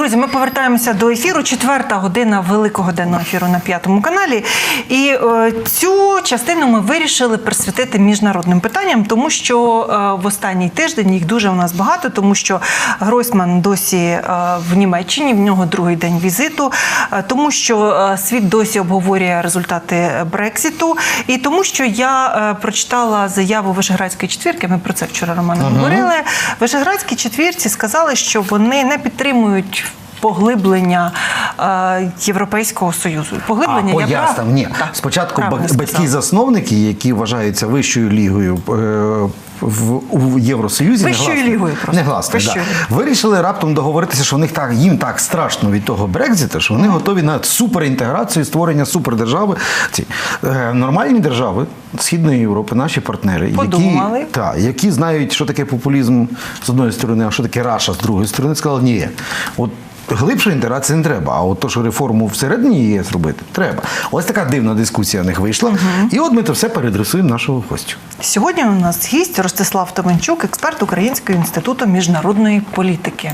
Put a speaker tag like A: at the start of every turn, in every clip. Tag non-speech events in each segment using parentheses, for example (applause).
A: Друзі, ми повертаємося до ефіру. Четверта година великого денного ефіру на п'ятому каналі. І е, цю частину ми вирішили присвятити міжнародним питанням, тому що е, в останній тиждень їх дуже у нас багато, тому що Гройсман досі е, в Німеччині, в нього другий день візиту, е, тому що е, світ досі обговорює результати Брексіту, і тому, що я е, прочитала заяву Вишеградської четвірки. Ми про це вчора Роман говорили. Вишеградські четвірці сказали, що вони не підтримують. Поглиблення е, Європейського союзу. Поглиблення
B: а,
A: я прав?
B: Ні,
A: Так,
B: спочатку батьки-засновники, які вважаються вищою лігою е, в у Євросоюзі,
A: Вищою лігою просто.
B: негласно, да, вирішили раптом договоритися, що в них так їм так страшно від того Брекзита, що вони готові на суперінтеграцію, створення супердержави. Ці е, нормальні держави Східної Європи, наші партнери,
A: Подумали.
B: які та, які знають, що таке популізм з одної сторони, а що таке раша з другої сторони, сказали, ні. От глибша інтеграція не треба. А от то, що реформу всередині ЄС робити, треба. Ось така дивна дискусія в них вийшла. І от ми це все передресуємо нашого гостю.
A: Сьогодні у нас гість Ростислав Товенчук, експерт Українського інституту міжнародної політики.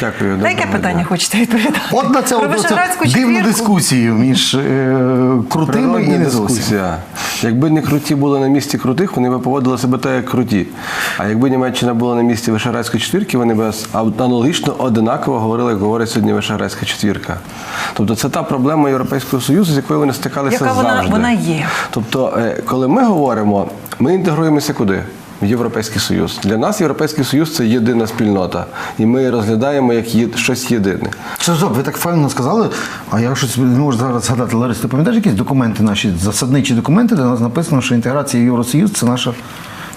C: Дякую.
A: На яке питання
C: дня.
A: хочете відповідати?
B: От на цю дивну дискусію між е, крутими і не
C: дискусія. Якби не круті були на місці крутих, вони б поводили себе так, як круті. А якби Німеччина була на місці Вишеградської четвірки, вони б аналогічно одинаково говорили, як говорить сьогодні Вишеградська четвірка. Тобто це та проблема Європейського Союзу, з якою вони стикалися
A: Яка вона-
C: завжди.
A: вона є.
C: Тобто, е, коли ми говоримо, ми інтегруємося куди? В Європейський Союз. Для нас Європейський Союз це єдина спільнота. І ми розглядаємо як є- щось єдине.
B: Це стоп, ви так файно сказали, а я щось не можу зараз згадати. Ларис, ти пам'ятаєш якісь документи наші, засадничі документи, де у нас написано, що інтеграція в Євросоюз це наша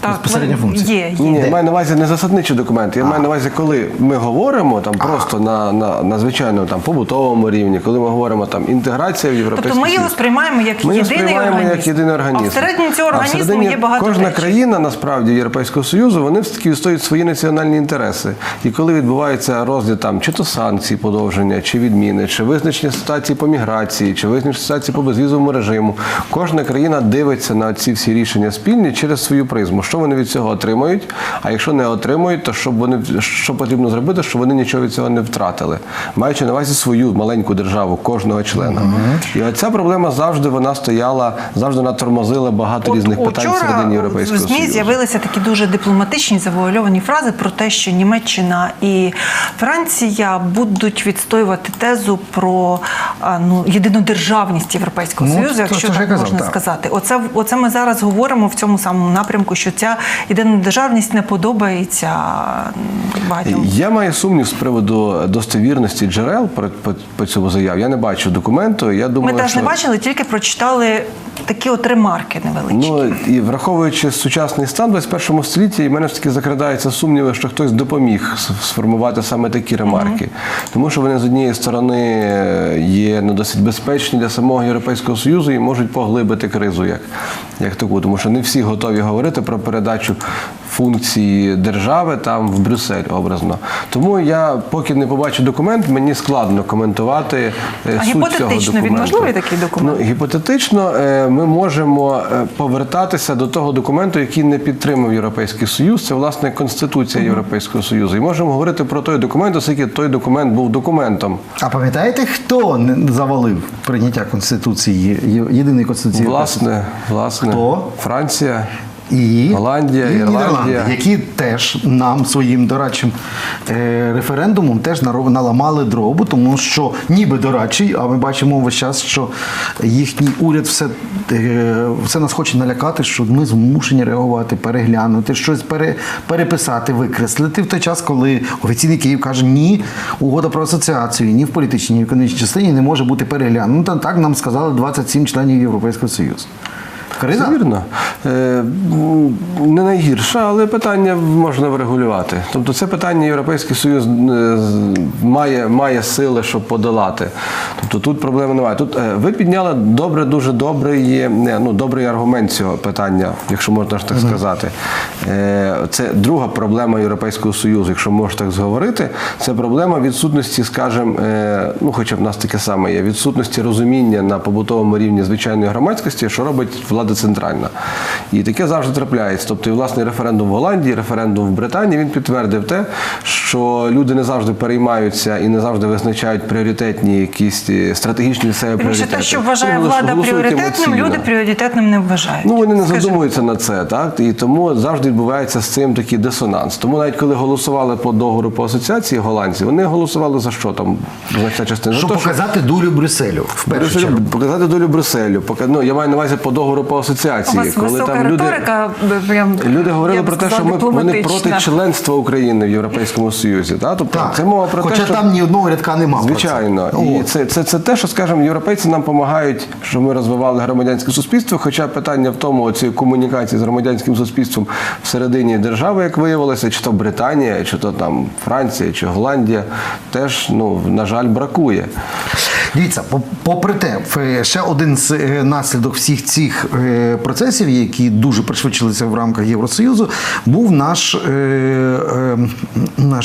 B: безпосередня
A: вони-
B: функція.
A: Є,
C: Ні,
A: є.
C: ні, я маю на увазі не засадничі документи. Я маю на увазі, коли ми говоримо там просто на, на, на звичайному там побутовому рівні, коли ми говоримо там інтеграція в європейський
A: Тобто ми його сприймаємо як
C: Ми
A: єдиний
C: сприймаємо
A: організм.
C: як єдиний організм.
A: А всередині цього
C: А
A: організму
C: всередині
A: є багато
C: кожна
A: речей.
C: країна насправді Європейського Союзу вони все таки відстоюють свої національні інтереси. І коли відбувається розгляд там чи то санкцій подовження, чи відміни, чи визначення ситуації по міграції, чи визначення ситуації по безвізовому режиму, кожна країна дивиться на ці всі рішення спільні через свою призму. Що вони від цього отримують? А якщо не отримують, то щоб вони що потрібно зробити, щоб вони нічого від цього не втратили, маючи на увазі свою маленьку державу, кожного члена. І оця проблема завжди вона стояла, завжди вона тормозила багато різних питань всередині
A: в
C: Європейського
A: ЗМІ
C: Союзу.
A: з'явилися такі дуже дипломатичні завуальовані фрази про те, що Німеччина і Франція будуть відстоювати тезу про ну, єдинодержавність Європейського
B: Ну,
A: Союзу, якщо
B: я
A: так
B: казав,
A: можна
B: так.
A: сказати. Оце, оце ми зараз говоримо в цьому самому напрямку, що ця єдинодержавність не подобається багатьом.
C: Я маю сумнів з приводу достовірності джерел по, по, по цьому заяві. Я не бачу документу. Я думаю, Ми
A: теж
C: що...
A: не бачили, тільки прочитали такі от ремарки невеличкі.
C: Ну і враховуючи сучасний стан в 21 столітті, і мене ж таки закрадається сумніви, що хтось допоміг сформувати саме такі ремарки, тому що вони з однієї сторони є ну, досить безпечні для самого Європейського союзу і можуть поглибити кризу як, як таку, тому що не всі готові говорити про передачу функції держави там в Брюссель образно. Тому я поки не побачу документ, мені складно коментувати е,
A: А
C: суть цього
A: гіпотетично він можливий такий документ?
C: Ну, Гіпотетично е, ми можемо е, повертатися до того документу, який не підтримав Європейський Союз. Це власне Конституція Європейського Союзу. І можемо говорити про той документ, оскільки той документ був документом.
B: А пам'ятаєте, хто завалив прийняття Конституції, єдиної Конституції?
C: Власне, власне,
B: Хто?
C: Франція.
B: І
C: Голландія,
B: і
C: Ірландія.
B: Які теж нам своїм дорадчим е, референдумом теж наламали дробу, тому що ніби дорадчий, а ми бачимо весь час, що їхній уряд все, е, все нас хоче налякати, що ми змушені реагувати, переглянути, щось пере, переписати, викреслити в той час, коли офіційний Київ каже, ні, угода про асоціацію, ні в політичній, ні в економічній частині не може бути переглянута. Так нам сказали 27 членів Європейського Союзу. Криза?
C: Це вірно. Е, не найгірше, але питання можна врегулювати. Тобто це питання Європейський Союз е, має, має сили, щоб подолати. Тобто тут проблеми немає. Тут е, ви підняли добре, дуже добрий, не, ну, добрий аргумент цього питання, якщо можна так сказати. Це друга проблема Європейського Союзу, якщо можна так зговорити. Це проблема відсутності, скажімо, ну хоча в нас таке саме є, відсутності розуміння на побутовому рівні звичайної громадськості, що робить влада влада центральна. І таке завжди трапляється. Тобто, і власне референдум в Голландії, референдум в Британії він підтвердив те, що люди не завжди переймаються і не завжди визначають пріоритетні якісь е, стратегічні для себе
A: Більше
C: пріоритети.
A: те, що вважає влада пріоритетним,
C: емоційно.
A: люди пріоритетним не вважають.
C: Ну вони не
A: Скажи.
C: задумуються на це, так і тому завжди відбувається з цим такий дисонанс. Тому навіть коли голосували по договору по асоціації голландці, вони голосували за що там значна частина
B: Щоб
C: за те, що
B: показати долю Брюсселю в першу
C: Брюсселю,
B: чергу.
C: показати долю Брюсселю. Пока ну я маю на увазі по договору по
A: У
C: асоціації,
A: вас
C: коли там люди.
A: риторика, прям,
C: Люди
A: я
C: говорили
A: б
C: про те, що ми вони проти членства України в Європейському Союзі. Так? Тобто
B: Так.
C: це мова про
B: Хоча
C: те, що
B: там ні одного рядка нема. про це.
C: Звичайно, і це, це, це те, що скажімо, європейці нам допомагають, що ми розвивали громадянське суспільство. Хоча питання в тому, цієї комунікації з громадянським суспільством всередині держави, як виявилося, чи то Британія, чи то там Франція, чи Голландія, теж ну на жаль бракує.
B: Дивіться, попри те, ще один з е, наслідок всіх цих е, процесів, які дуже пришвидшилися в рамках Євросоюзу, був наш, е, е,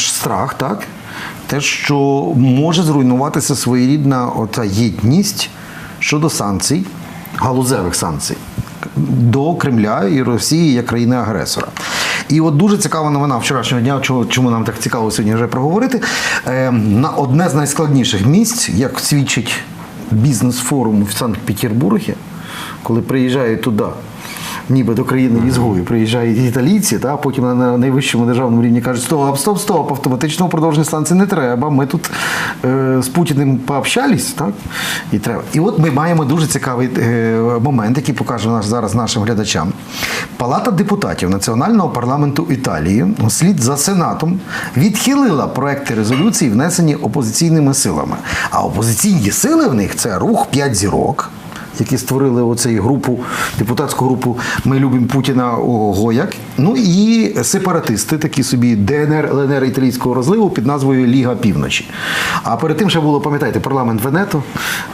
B: наш страх, так? Те, що може зруйнуватися своєрідна ота єдність щодо санкцій, галузевих санкцій до Кремля і Росії як країни-агресора. І от дуже цікава новина вчорашнього дня, чому, нам так цікаво сьогодні вже проговорити. Е, на одне з найскладніших місць, як свідчить бізнес-форум в Санкт-Петербургі, коли приїжджають туди. Ніби до країни ізгою приїжджають італійці, та потім на- на найвищому державному рівні кажуть, стоп, стоп, стоп, автоматичного продовження станції не треба. Ми тут е, з Путіним пообщались, так? І треба. І от ми маємо дуже цікавий е, момент, який покаже наш зараз нашим глядачам. Палата депутатів Національного парламенту Італії, слід за Сенатом, відхилила проекти резолюції, внесені опозиційними силами. А опозиційні сили в них це рух п'ять зірок які створили оцей групу, депутатську групу Ми любимо Путіна Гояк. Ну і сепаратисти, такі собі ДНР, ЛНР італійського розливу під назвою Ліга Півночі. А перед тим ще було, пам'ятаєте, парламент Венето,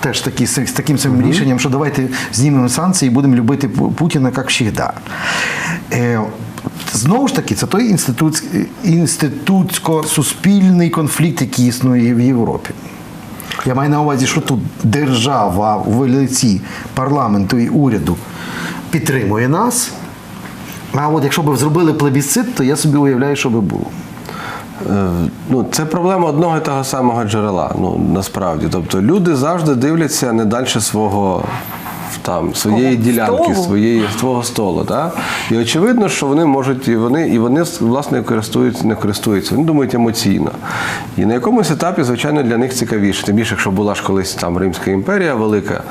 B: теж такі, з таким самим рішенням, що давайте знімемо санкції і будемо любити Путіна як завжди. Е, Знову ж таки, це той інститут, інститутсько-суспільний конфлікт, який існує в Європі. Я маю на увазі, що тут держава в лиці парламенту і уряду підтримує нас. А от якщо б зробили плебісцит, то я собі уявляю, що би було.
C: Е, Ну, це проблема одного і того самого джерела. Ну насправді, тобто люди завжди дивляться не далі свого там своєї
A: Кого?
C: ділянки,
A: Столу?
C: своєї свого столу. Да? І очевидно, що вони можуть і вони, і вони власне користуються, не користуються. Вони думають емоційно. І на якомусь етапі, звичайно, для них цікавіше. Тим більше, якщо була ж колись там Римська імперія велика,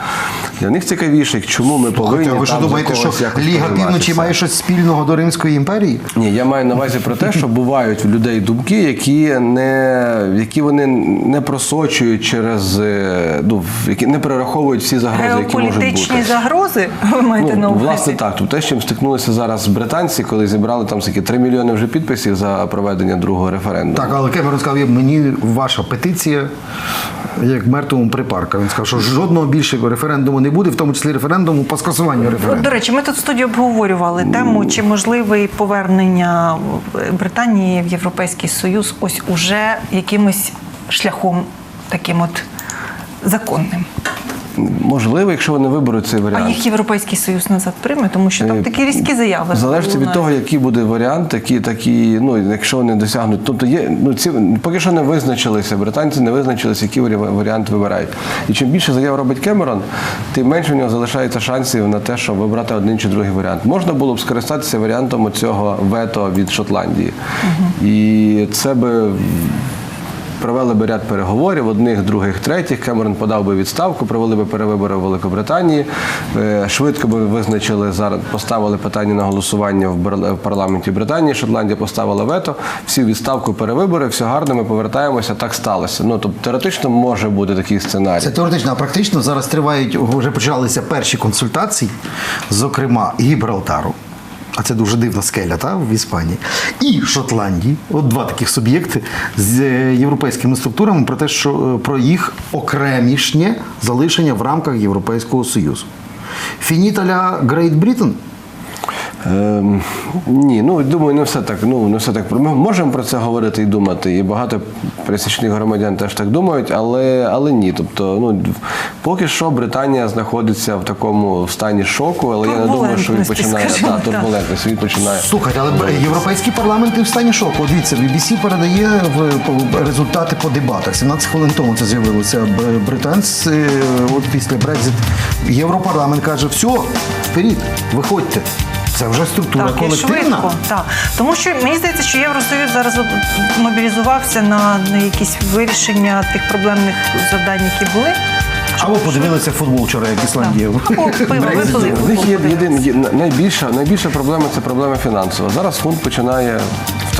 C: для них цікавіше, чому ми повинні.
B: Хоча ви що
C: там
B: думаєте, що Ліга Півночі має щось спільного до Римської імперії?
C: Ні, я маю на увазі про те, що бувають в людей думки, які не які вони не просочують через е, ну, які не перераховують всі загрози, які можуть
A: Геополітичні
C: бути.
A: загрози, ви маєте на
C: Ну,
A: увазі?
C: власне так, тобто те, з чим стикнулися зараз британці, коли зібрали там скільки 3 мільйони вже підписів за проведення другого референдуму.
B: Так, але Кемерон сказав, мені ваша петиція як мертвому припарка. Він сказав, що жодного більшого референдуму не буде, в тому числі референдуму по скасуванню референдуму.
A: До речі, ми тут в студії обговорювали тему, чи можливе повернення Британії в Європейський Союз ось уже якимось шляхом таким от законним.
C: Можливо, якщо вони виберуть цей варіант.
A: А їх Європейський Союз назад прийме, тому що там
C: Е,
A: такі різкі заяви.
C: Залежить від того, який буде варіант, такі, такі, ну, якщо вони досягнуть. Тобто є, ну, ці, поки що не визначилися, британці не визначилися, який варіант вибирають. І чим більше заяв робить Кемерон, тим менше в нього залишається шансів на те, щоб вибрати один чи другий варіант. Можна було б скористатися варіантом цього вето від Шотландії. І це би. Провели би ряд переговорів, одних, других, третіх. Кемерон подав би відставку, провели би перевибори в Великобританії. Е, Швидко би визначили зараз, поставили питання на голосування в парламенті Британії. Шотландія поставила вето. Всі відставку перевибори, все гарно. Ми повертаємося. Так сталося. Ну тобто теоретично може бути такий сценарій.
B: Це теоретично, а практично зараз тривають, вже почалися перші консультації, зокрема Гібралтару. А це дуже дивна скеля, та, в Іспанії. І Шотландії. От два таких суб'єкти з е, європейськими структурами про те, що е, про їх окремішнє залишення в рамках Європейського Союзу. Фініталя Great Britain?
C: Ем, ні, ну думаю, не все так. Ну не все так. Ми можемо про це говорити і думати. І багато пересічних громадян теж так думають, але, але ні. Тобто, ну поки що Британія знаходиться в такому стані шоку, але я не думаю, що він починає
A: скажімо
C: та,
A: так.
C: турбулентність. Він починає.
B: Слухайте, але б- європейський парламент і в стані шоку. От Дивіться, BBC передає в по- результати по дебатах. 17 хвилин тому це з'явилося. Б- Британці, е, от після Брекзит, Європарламент каже, все, вперед, виходьте. Це вже структура
A: Так,
B: колективна.
A: швидко. Так. Тому що мені здається, що Євросоюз зараз мобілізувався на, на якісь вирішення тих проблемних завдань, які були.
B: Або подивилися футбол вчора, як Ісландія.
A: Або пиво
B: Брекзит
A: випили.
C: У них є єдин, найбільша, найбільша проблема це проблема фінансова. Зараз фонд починає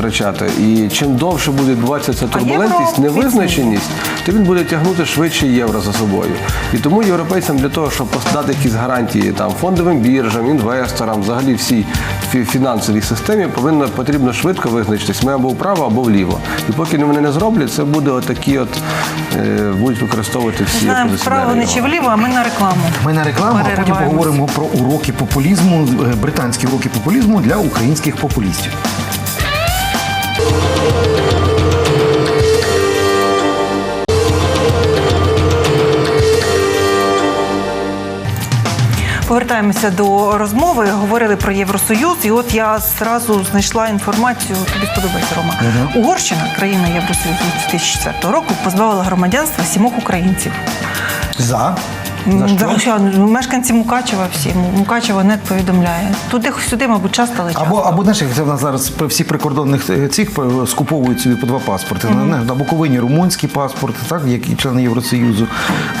C: втрачати. І чим довше буде відбуватися ця турбулентність, невизначеність, то він буде тягнути швидше євро за собою. І тому європейцям для того, щоб дати якісь гарантії там фондовим біржам, інвесторам, взагалі всій фінансовій системі, повинно потрібно швидко визначитись. Ми або вправо, або вліво. І поки вони не зроблять, це буде отакі, от е, будуть використовувати всі
A: Знаємо вправо не чи вліво, а ми на рекламу.
B: Ми на рекламу, а потім поговоримо про уроки популізму, е, британські уроки популізму для українських популістів.
A: Повертаємося до розмови. Говорили про Євросоюз, і от я зразу знайшла інформацію. Тобі сподобається Рома. Угорщина, країна Євросоюзу 2004 року, позбавила громадянства сімох українців.
B: За. За що?
A: да, що, ну, мешканці Мукачева всі. Мукачева не повідомляє. Туди сюди, мабуть, часто часто.
B: Або, або знаєш, як це в нас зараз при всіх прикордонних е, цих е, скуповують собі по два паспорти. На, на Буковині румунський паспорт, так, як і члени Євросоюзу.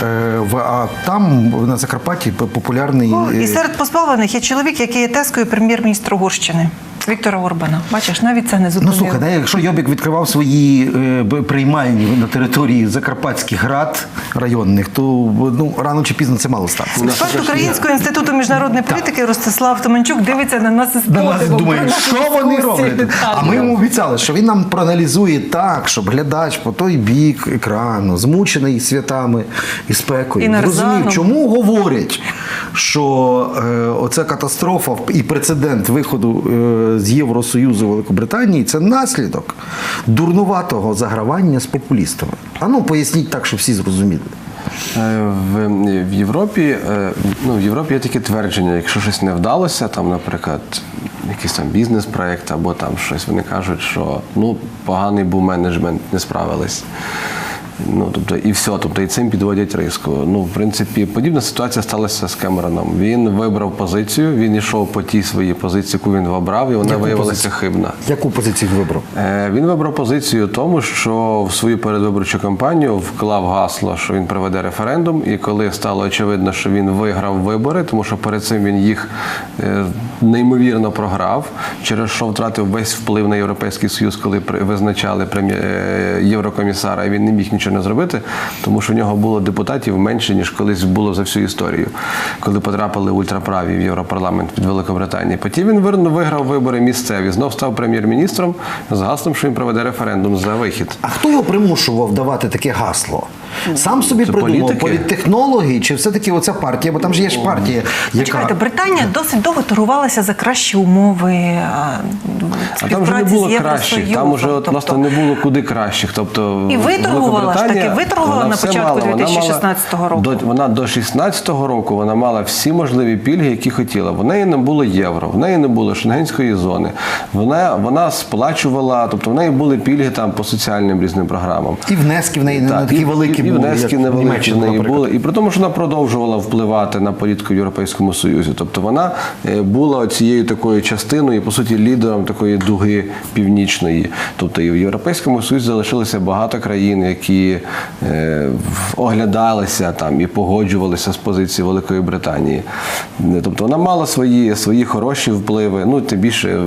B: Е, в, а там на Закарпатті популярний.
A: Ну,
B: е,
A: і серед позбавлених є чоловік, який є тескою прем'єр-міністра Угорщини Віктора Орбана. Бачиш, навіть це не
B: Ну слухай, да, якщо Йобік відкривав свої е, приймальні на території Закарпатських рад районних, то ну рано чи пізно це мало статися.
A: Експерт Українського інституту міжнародної політики Ростислав Томенчук дивиться на нас із
B: На нас
A: подивом.
B: думає,
A: Про
B: що
A: нашу
B: вони
A: дискусію.
B: роблять. А ми йому обіцяли, що він нам проаналізує так, щоб глядач по той бік екрану, змучений святами і спекою,
A: І нарзаном.
B: зрозумів, чому говорять, що е, оця катастрофа і прецедент виходу е, з Євросоюзу Великобританії це наслідок дурнуватого загравання з популістами. А ну поясніть так, щоб всі зрозуміли.
C: Е, В, в Європі е, ну, в Європі є таке твердження, якщо щось не вдалося, там, наприклад, якийсь там бізнес-проект або там щось, вони кажуть, що ну, поганий був менеджмент, не справились. Ну, тобто, і все, тобто і цим підводять риску. Ну, в принципі, подібна ситуація сталася з Кемероном. Він вибрав позицію, він йшов по тій своїй позиції, яку він обрав, і вона
B: Яку
C: виявилася
B: позицію?
C: хибна.
B: Яку позицію вибрав?
C: Е, Він вибрав позицію тому, що в свою передвиборчу кампанію вклав гасло, що він проведе референдум. І коли стало очевидно, що він виграв вибори, тому що перед цим він їх е, неймовірно програв, через що втратив весь вплив на європейський союз, коли при- визначали е, єврокомісара, і він не міг нічого не зробити, тому що в нього було депутатів менше ніж колись було за всю історію, коли потрапили ультраправі в Європарламент від Великобританії. Потім він виграв вибори місцеві, знов став прем'єр-міністром з гаслом, що він проведе референдум за вихід.
B: А хто його примушував давати таке гасло? Сам собі
C: Це
B: придумав
C: політики?
B: політтехнологи, чи все-таки оця партія, бо там ж є ж партія, яка
A: Чекайте, Британія досить довго торгувалася за кращі умови а,
C: А там вже не було кращих, там
A: Євросоюзом.
C: уже от,
A: Тобто,
C: власне не було куди кращих. Тобто
A: І ви торгувала ж таки,
C: Великобританія,
A: ви торгувала
C: вона
A: на початку
C: мала. Вона мала
A: 2016 року.
C: До, вона до 16-го року вона мала всі можливі пільги, які хотіла. В неї не було євро, в неї не було шенгенської зони. Вона, вона сплачувала, тобто в неї були пільги там по соціальним різним програмам.
B: і внески в неї не такі
C: і,
B: великі
C: і, внески
B: як в
C: невеликі в
B: Німеччині,
C: неї були. І при тому, що вона продовжувала впливати на політику в Європейському Союзі. Тобто вона е, була цією такою частиною, по суті, лідером такої дуги північної. Тобто і в Європейському Союзі залишилося багато країн, які е, оглядалися там і погоджувалися з позиції Великої Британії. Е, Тобто вона мала свої, свої хороші впливи. Ну, тим більше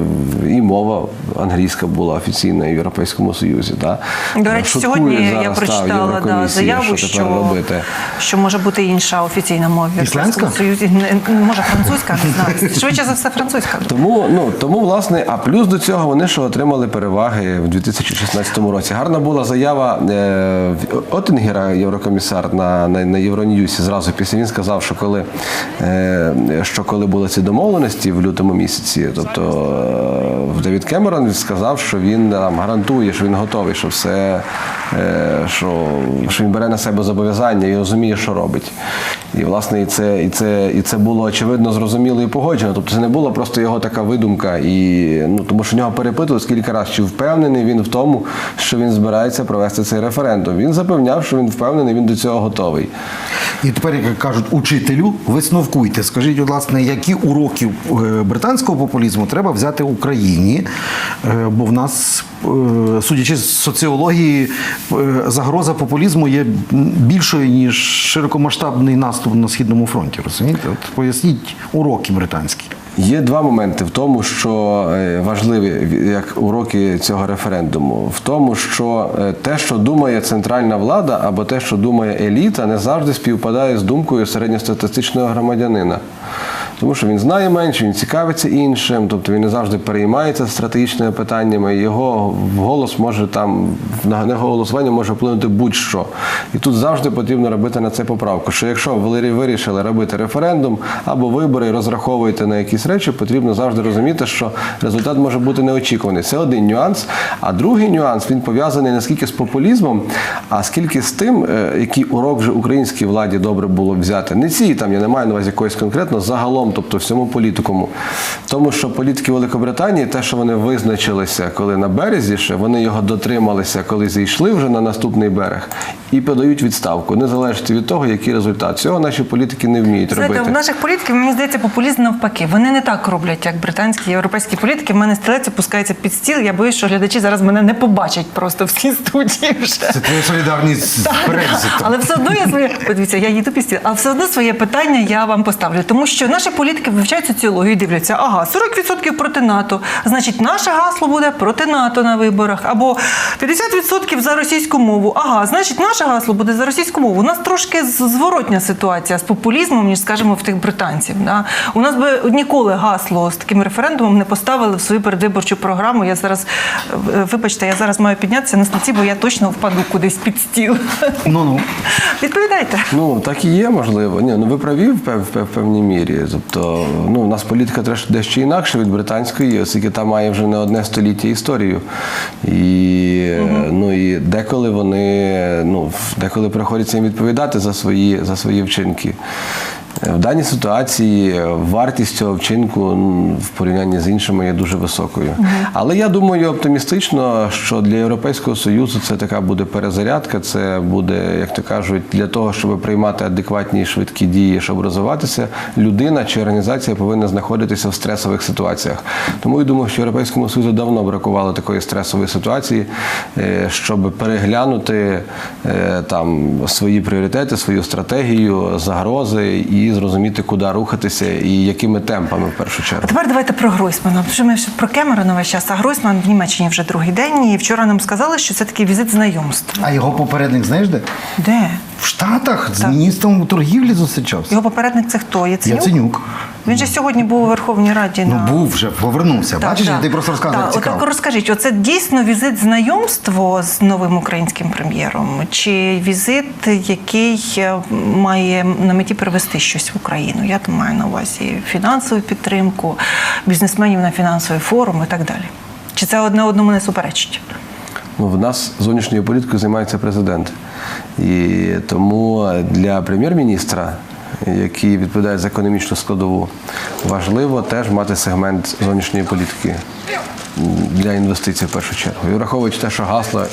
C: і мова англійська була офіційна в Європейському Союзі. Да?
A: До речі,
C: Шуткують
A: сьогодні
C: зараз, в
A: прочитала да. Заяву,
C: що
A: що,
C: робити.
A: що може бути інша офіційна мова
B: Ісландська?
A: Союзі. Не- Може, французька, не знаю. (laughs) Швидше за все, французька.
C: Тому, ну, тому, власне, а плюс до цього вони ще отримали переваги в 2016 році. Гарна була заява е, Оттінгера, єврокомісар на, на, на Євроньюсі. Зразу після він сказав, що коли, е, що коли були ці домовленості в лютому місяці, тобто е, Девід Кемерон сказав, що він там гарантує, що він готовий, що все, е, що, що він бере на себе зобов'язання і розуміє, що робить. І власне і це, і це, і це було очевидно зрозуміло і погоджено. Тобто це не була просто його така видумка, і ну тому що нього перепитували скільки разів, чи впевнений він в тому, що він збирається провести цей референдум. Він запевняв, що він впевнений, він до цього готовий.
B: І тепер, як кажуть, учителю, висновкуйте. Скажіть, ласка, які уроки е, британського популізму треба взяти Україні? Е, Бо в нас, е, судячи з соціології, загроза популізму є більшою, ніж широкомасштабний наступ на Східному фронті. Розумієте? От поясніть уроки британські.
C: Є два моменти в тому, що е, важливі як уроки цього референдуму, в тому, що е, те, що думає центральна влада, або те, що думає еліта, не завжди співпадає з думкою середньостатистичного громадянина. Тому що він знає менше, він цікавиться іншим, тобто він не завжди переймається стратегічними питаннями. Його голос може там на голосування може вплинути будь-що. І тут завжди потрібно робити на це поправку. Що якщо ви вирішили робити референдум або вибори розраховуєте на якісь речі, потрібно завжди розуміти, що результат може бути неочікуваний. Це один нюанс. А другий нюанс він пов'язаний не скільки з популізмом, а скільки з тим, е, який урок вже українській владі добре було взяти. Не ці там я не маю на увазі якогось конкретно загалом, тобто всьому політикуму. Тому що політики Великобританії, те, що вони визначилися, коли на березі ще, вони його дотрималися, коли зійшли вже на наступний берег, і подають відставку, незалежно від того, який результат. Цього наші політики не вміють
A: Знаєте,
C: робити.
A: у наших політиків, мені здається, популізм навпаки. Вони не так роблять, як британські європейські політики. В мене стрілець опускається під стіл. Я боюсь, що глядачі зараз мене не побачать просто в цій студії вже.
B: Це твоя солідарність з Брекзитом.
A: Але все одно я своє подивіться, я їду під стіл, але все одно своє питання я вам поставлю. Тому що наші політики вивчають соціологію і дивляться, ага, 40% проти НАТО. Значить, наше гасло буде проти НАТО на виборах. Або 50% за російську мову. Ага, значить, наше гасло буде за російську мову. У нас трошки зворотня ситуація з популізмом, ніж скажімо, в тих британців. Да? У нас би ніколи гасло з таким референдумом не поставили в свою передвиборчу програму. Я зараз, е, вибачте, я зараз маю піднятися на стільці, бо я точно впаду кудись під стіл.
B: Ну ну.
A: Відповідайте.
C: Ну так і є, можливо. Ні, ну ви праві в певній мірі. Тобто, ну у нас політика теж дещо інакша від британської, оскільки там має вже не одне століття історію. І ну і деколи вони ну деколи приходиться їм відповідати за свої за свої вчинки. В даній ситуації вартість цього вчинку в порівнянні з іншими є дуже високою. Але я думаю оптимістично, що для Європейського Союзу це така буде перезарядка, це буде, як то кажуть, для того, щоб приймати адекватні і швидкі дії, щоб розвиватися, людина чи організація повинна знаходитися в стресових ситуаціях. Тому я думаю, що Європейському Союзу давно бракувало такої стресової ситуації, е, щоб переглянути е, там свої пріоритети, свою стратегію, загрози і зрозуміти, куди рухатися і якими темпами в першу чергу.
A: А тепер давайте про Гройсмана. Що ми ще про Кемерона весь час, а Гройсман в Німеччині вже другий день. І вчора нам сказали, що це такий візит знайомств.
B: А його попередник знаєш де?
A: Де?
B: В Штатах з
A: Так.
B: міністром торгівлі зустрічався.
A: Його попередник це хто? Яценюк?
B: Яценюк.
A: Він же сьогодні був у Верховній Раді.
B: Ну був вже, повернувся.
A: Так,
B: Бачиш,
A: так.
B: ти просто розказував
A: Так,
B: цікаво.
A: От розкажіть, оце дійсно візит знайомство з новим українським прем'єром, чи візит, який е, має на меті привести щось в Україну? Я там маю на увазі фінансову підтримку, бізнесменів на фінансовий форум і так далі. Чи це одне одному не суперечить?
C: Ну, в нас зовнішньою політикою займається президент. І тому для прем'єр-міністра, який відповідає за економічну складову, важливо теж мати сегмент зовнішньої політики для інвестицій в першу чергу. І враховуючи те, що гасло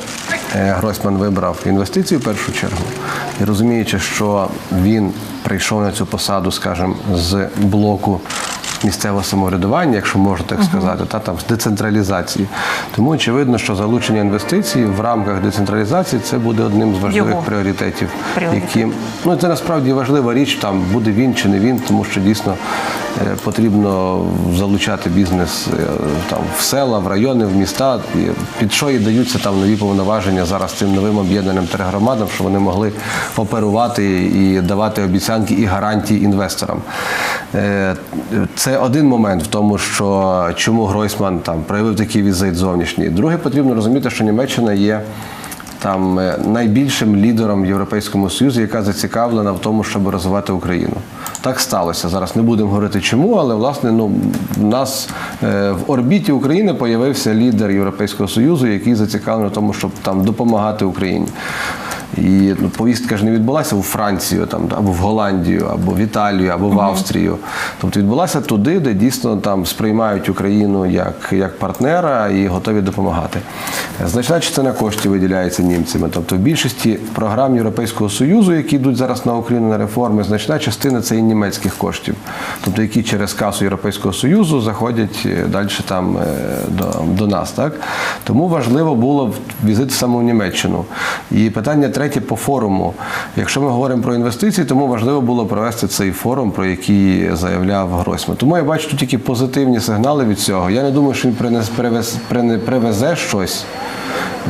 C: е, Гройсман вибрав інвестиції в першу чергу, і розуміючи, що він прийшов на цю посаду, скажімо, з блоку місцевого самоврядування, якщо можна так сказати, та там з децентралізації. Тому очевидно, що залучення інвестицій в рамках децентралізації це буде одним з важливих
A: Його
C: пріоритетів,
A: пріоритет.
C: які ну це насправді важлива річ, там буде він чи не він, тому що дійсно потрібно залучати бізнес е, там в села, в райони, в міста. Під що і даються там нові повноваження зараз цим новим об'єднаним тергромадам, щоб вони могли оперувати і давати обіцянки і гарантії інвесторам. Е, Це один момент в тому, що чому Гройсман там проявив такий візит зовнішній. Друге, потрібно розуміти, що Німеччина є там е, найбільшим лідером в Європейському Союзі, яка зацікавлена в тому, щоб розвивати Україну. Так сталося. Зараз не будемо говорити чому, але власне ну в нас е, в орбіті України появився лідер Європейського Союзу, який зацікавлений в тому, щоб там допомагати Україні. І ну, повістка ж не відбулася у Францію, там або в Голландію, або в Італію, або в Австрію. Тобто відбулася туди, де дійсно там сприймають Україну як, як партнера і готові допомагати. Значна частина коштів виділяється німцями. Тобто, в більшості програм Європейського Союзу, які йдуть зараз на Україну на реформи, значна частина це і німецьких коштів, тобто які через касу Європейського Союзу заходять далі там е, до, до нас. Так? Тому важливо було візит саме в Німеччину. І питання третє по форуму. Якщо ми говоримо про інвестиції, тому важливо було провести цей форум, про який заявляв Гройсман. Тому я бачу тільки позитивні сигнали від цього. Я не думаю, що він принес, привез, привезе щось.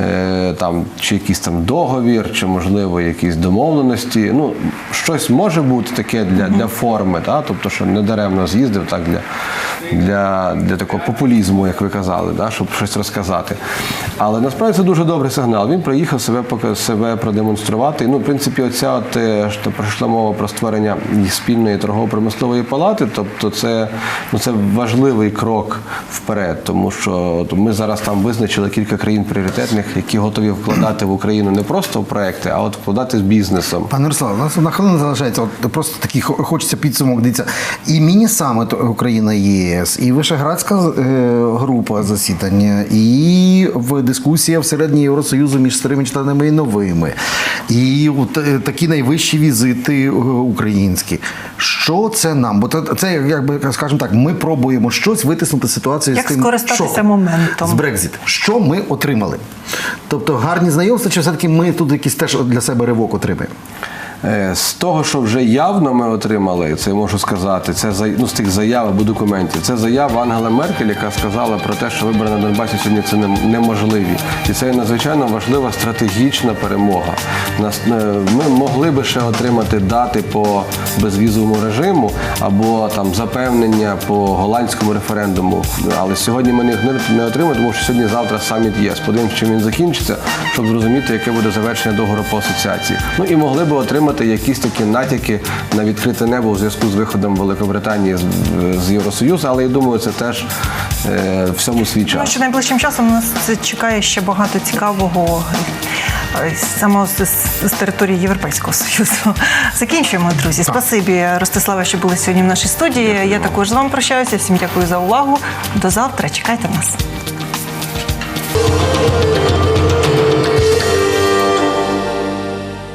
C: е, Там, чи якийсь там договір, чи можливо якісь домовленості. Ну, щось може бути таке для, для форми, та? тобто, що не даремно з'їздив так для, для, для такого популізму, як ви казали, да? щоб щось розказати. Але насправді це дуже добрий сигнал. Він приїхав себе себе продемонструвати. Ну, в принципі, оця от, е, що пройшла мова про створення спільної торгово-промислової палати, тобто це, ну, це важливий крок вперед, тому що ми зараз там визначили кілька країн пріоритетних, які готові вкладати в Україну не просто в проекти, а от вкладати з бізнесом.
B: Пане Руслан, у нас на хвилину залишається. От просто такий хо- хочеться підсумок. Дивіться, і міні-саміт Україна ЄС, і Вишеградська е, група засідання, і в дискусія всередині Євросоюзу між старими членами і новими, і е, такі найвищі візити е, українські. Що це нам? Бо це, якби скажімо так, ми пробуємо щось витиснути з ситуації
A: Як
B: з тим,
A: скористатися
B: що?
A: моментом?
B: з Брекзит. Що ми отримали? Тобто гарні знайомства, чи все-таки ми тут якийсь теж для себе ривок отримаємо?
C: Е, З того, що вже явно ми отримали, це я можу сказати, це ну, з тих заяв або документів. Це заява Ангела Меркель, яка сказала про те, що вибори на Донбасі сьогодні це неможливі. І це є надзвичайно важлива стратегічна перемога. Нас е, ми могли би ще отримати дати по безвізовому режиму або там запевнення по голландському референдуму. Але сьогодні ми їх не, отримаємо, тому що сьогодні завтра саміт ЄС. Подивимося, чим він закінчиться, щоб зрозуміти, яке буде завершення договору по асоціації. Ну і могли би отримати якісь такі натяки на відкрите небо у зв'язку з виходом Великобританії з, з Євросоюзу, але я думаю, це теж е, всьому свій час.
A: що найближчим часом нас чекає ще багато цікавого е, саме з, з- з території Європейського Союзу. (laughs) Закінчуємо, друзі. Спасибі, Ростиславе, що були сьогодні в нашій студії. Я також з вами прощаюся. Всім дякую за увагу. До завтра. Чекайте нас.